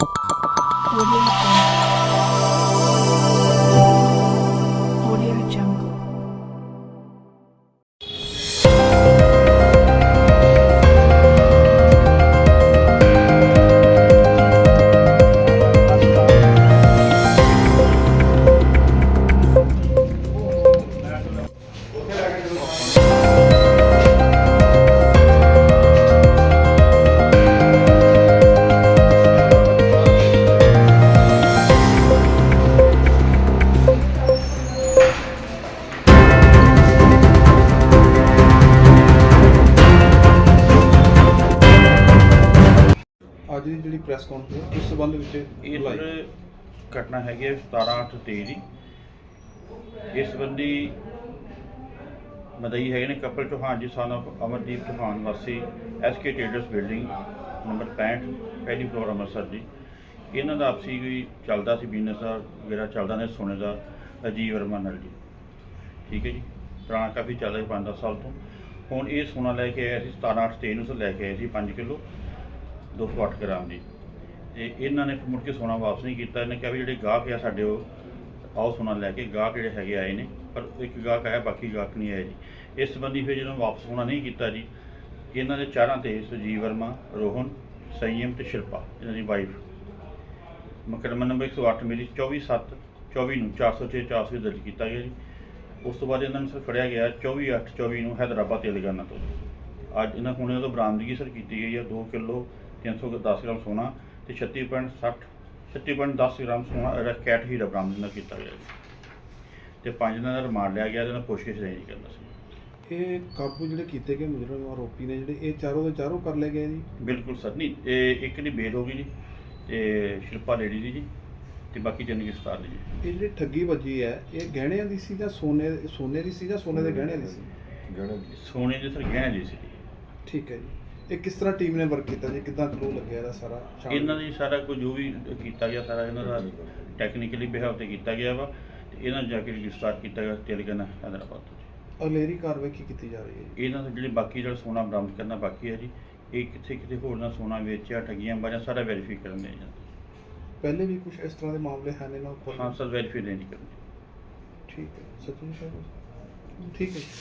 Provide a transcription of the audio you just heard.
Audio ਦੀ ਜਿਹੜੀ press conference ਇਸ ਸਬੰਧ ਵਿੱਚ ਬੁਲਾਈ। ਘਟਨਾ ਹੈਗੀ ਹੈ 17 8 23 ਦੀ। ਇਸ ਸੰਬੰਧੀ ਮਦਈ ਹੈਗੇ ਨੇ ਕਪਲ ਚੌਹਾਨ ਜੀ son of ਅਮਰਦੀਪ ਚੌਹਾਨ ਵਾਸੀ ਐਸਕੇ ਟ੍ਰੇਡਰਸ ਬਿਲਡਿੰਗ ਨੰਬਰ 65 ਪਹਿਲੀ ਫਲੋਰ ਅੰਮ੍ਰਿਤਸਰ ਜੀ ਇਹਨਾਂ ਦਾ ਆਪਸੀ ਕੋਈ ਚੱਲਦਾ ਸੀ ਬਿਜ਼ਨਸ ਦਾ ਵਗੈਰਾ ਚੱਲਦਾ ਨੇ ਸੋਨੇ ਦਾ ਅਜੀਵ ਵਰਮਾ ਨਾਲ ਜੀ। ਠੀਕ ਹੈ ਜੀ ਪੁਰਾਣਾ ਕਾਫੀ ਚੱਲ ਰਿਹਾ 5-10 ਸਾਲ ਤੋਂ। ਹੁਣ ਇਹ ਸੋਨਾ ਲੈ ਕੇ ਆਇਆ ਸੀ 17 8 23 ਨੂੰ ਲੈ ਕੇ ਆਏ ਸੀ 5 ਕਿਲੋ। 208 ਗ੍ਰਾਮ ਦੀ। ਤੇ ਇਹਨਾਂ ਨੇ ਮੁੜ ਕੇ ਸੋਨਾ ਵਾਪਸ ਨਹੀਂ ਕੀਤਾ। ਇਹਨੇ ਕਿਹਾ ਵੀ ਜਿਹੜੇ ਗਾਹਕ ਆ ਸਾਡੇ ਉਹ, ਆਓ ਸੋਨਾ ਲੈ ਕੇ। ਗਾਹਕ ਜਿਹੜੇ ਹੈਗੇ ਆਏ ਨੇ, ਪਰ ਇੱਕ ਗਾਹਕ ਆਇਆ, ਬਾਕੀ ਗਾਹਕ ਨਹੀਂ ਆਏ ਜੀ। ਇਸ ਸੰਬੰਧੀ ਫਿਰ ਜਦੋਂ ਵਾਪਸ ਹੋਣਾ ਨਹੀਂ ਕੀਤਾ ਜੀ, ਇਹਨਾਂ ਦੇ ਚਾਰਾਂ ਤੇ ਸੁਜੀਵ ਵਰਮਾ, ਰੋਹਨ, ਸੰਯਮ ਤੇ ਸ਼ਿਲਪਾ, ਇਹਨਾਂ ਦੀ ਵਾਈਫ ਮੁਕੱਦਮਾ ਨੰਬਰ 108 ਮੇਰੀ 24 7 24 ਨੂੰ 406 400 ਦਰਜ ਕੀਤਾ ਗਿਆ ਜੀ। ਉਸ ਤੋਂ ਬਾਅਦ ਇਹਨਾਂ ਨੂੰ ਸਰ ਫੜਿਆ ਗਿਆ 24 8 24 ਨੂੰ ਹੈਦਰਾਬਾਦ ਤੇਲੰਗਾਨਾ ਤੋਂ। ਅੱਜ ਇਹਨਾਂ ਕੋਲ ਇਹਨਾਂ ਤੋਂ ਬਰਾਮਦਗੀ ਸਰ ਕੀਤੀ ਗਈ ਆ 2 ਕਿਲੋ 310 ਗ੍ਰਾਮ ਸੋਨਾ ਤੇ 36.60 36.10 ਗ੍ਰਾਮ ਸੋਨਾ ਇਹਦਾ ਕੈਟ ਹੀਰਾ ਬਰਾਮਦ ਇਹਨਾਂ ਕੀਤਾ ਗਿਆ ਜੀ ਤੇ ਪੰਜ ਦਿਨਾਂ ਦਾ ਰਿਮਾਂਡ ਲਿਆ ਗਿਆ ਇਹਨਾਂ ਪੁੱਛਗਿੱਛ ਨਹੀਂ ਕਰਦਾ ਸੀ। ਇਹ ਕਾਬੂ ਜਿਹੜੇ ਕੀਤੇ ਗਏ ਮੁਜਰਮ ਆਰੋਪੀ ਨੇ ਜਿਹੜੇ ਇਹ ਚਾਰੋਂ ਦੇ ਚਾਰੋਂ ਕਰ ਲਏ ਗਏ ਜੀ? ਬਿਲਕੁਲ ਸਰ ਨਹੀਂ ਇਹ ਇੱਕ ਦੀ ਬੇਦ ਹੋ ਗਈ ਜੀ ਤੇ ਸ਼ਿਲਪਾ ਲੇਡੀ ਦੀ ਜੀ ਤੇ ਬਾਕੀ ਤਿੰਨ ਗ੍ਰਿਫਤਾਰ ਨੇ ਜੀ। ਇਹ ਜਿਹੜੀ ਠੱਗੀ ਵੱਜੀ ਹੈ ਇਹ ਗਹਿਣਿਆਂ ਦੀ ਸੀ ਜਾਂ ਸੋਨੇ ਸੋਨੇ ਦੀ ਸੀ ਜਾਂ ਸੋਨੇ ਦੇ ਗਹਿਣਿਆਂ ਦੀ ਸੀ? ਸੋਨੇ ਦੇ ਸਰ ਗਹਿਣੇ ਦੀ ਸੀ। ਠੀਕ ਹੈ ਜੀ। ਇਹ ਕਿਸ ਤਰ੍ਹਾਂ ਟੀਮ ਨੇ ਵਰਕ ਕੀਤਾ ਜੀ? ਕਿੱਦਾਂ ਕਲੂ ਲੱਗਿਆ ਇਹਦਾ ਸਾਰਾ? ਸ਼ਾਮ ਇਹਨਾਂ ਦੀ ਸਾਰਾ ਕੁਝ ਜੋ ਵੀ ਕੀਤਾ ਗਿਆ ਸਾਰਾ ਇਹਨਾਂ ਦਾ ਟੈਕਨੀਕਲੀ ਬਿਹੇਵ ਤੇ ਕੀਤਾ ਗਿਆ ਵਾ। ਤੇ ਇਹਨਾਂ ਨੂੰ ਜਾ ਕੇ ਗ੍ਰਿਫਤਾਰ ਕੀਤਾ ਗਿਆ ਤੇਲੰਗਾਨਾ ਹੈਦਰਾਬਾਦ ਤੋਂ। ਅਗਲੇਰੀ ਕਾਰਵਾਈ ਕੀ ਕੀਤੀ ਜਾ ਰਹੀ ਹੈ ਜੀ? ਇਹਨਾਂ ਦਾ ਜਿਹੜੇ ਬਾਕੀ ਜਿਹੜਾ ਸੋਨਾ ਬਰਾਮਦ ਕਰਨਾ ਬਾਕੀ ਹੈ ਜੀ ਇਹ ਕਿੱਥੇ ਕਿਤੇ ਹੋਰ ਨਾ ਸੋਨਾ ਵੇਚਿਆ ਠੱਗੀਆਂ ਬਾਰੇ ਸਾਰਾ ਵੈਰੀਫਾਈ ਕਰਨ ਦੇ ਜਾਂਦੇ। ਪਹਿਲੇ ਵੀ ਕੁਝ ਇਸ ਤਰ੍ਹਾਂ ਦੇ ਮਾਮਲੇ ਹਨ ਇਹਨਾਂ ਉੱਪਰ? ਹਾਂ ਸਰ ਵੈਰੀਫਾਈ ਨਹੀਂ ਕਰਨੀ। ਠੀਕ ਹੈ। ਸਚਿਨ ਸਾਹਿਬ ਠੀਕ ਹੈ ਜੀ।